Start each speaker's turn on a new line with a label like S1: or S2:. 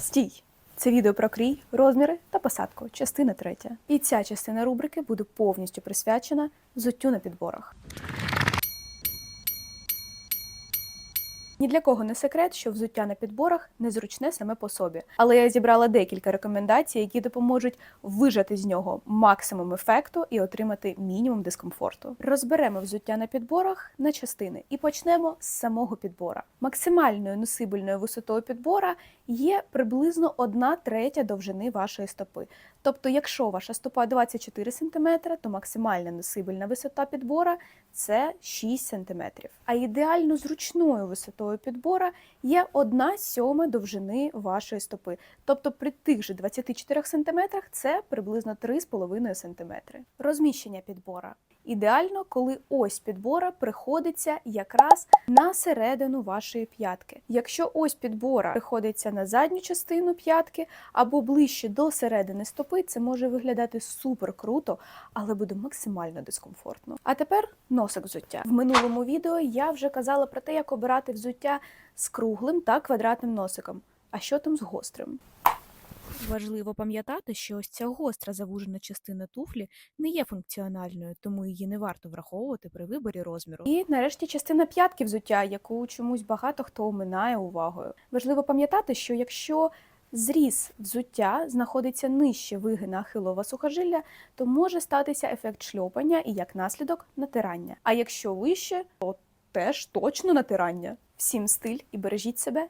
S1: Стій! Це відео про крій, розміри та посадку, частина третя. І ця частина рубрики буде повністю присвячена взуттю на підборах. Ні для кого не секрет, що взуття на підборах незручне саме по собі. Але я зібрала декілька рекомендацій, які допоможуть вижати з нього максимум ефекту і отримати мінімум дискомфорту. Розберемо взуття на підборах на частини і почнемо з самого підбора. Максимальною носибельною висотою підбора є приблизно 1 третя довжини вашої стопи. Тобто, якщо ваша стопа 24 см, то максимальна носибельна висота підбора це 6 см. А ідеально зручною висотою підбора є 1 сьома довжини вашої стопи. Тобто при тих же 24 см це приблизно 3,5 см. Розміщення підбора. Ідеально, коли ось підбора приходиться якраз на середину вашої п'ятки. Якщо ось підбора приходиться на задню частину п'ятки або ближче до середини стопи, це може виглядати супер круто, але буде максимально дискомфортно. А тепер носик взуття. В минулому відео я вже казала про те, як обирати взуття з круглим та квадратним носиком. А що там з гострим? Важливо пам'ятати, що ось ця гостра завужена частина туфлі не є функціональною, тому її не варто враховувати при виборі розміру. І нарешті частина п'ятки взуття, яку чомусь багато хто оминає увагою. Важливо пам'ятати, що якщо зріз взуття знаходиться нижче вигина ахилова сухожилля, то може статися ефект шльопання і як наслідок натирання. А якщо вище, то теж точно натирання. Всім стиль і бережіть себе.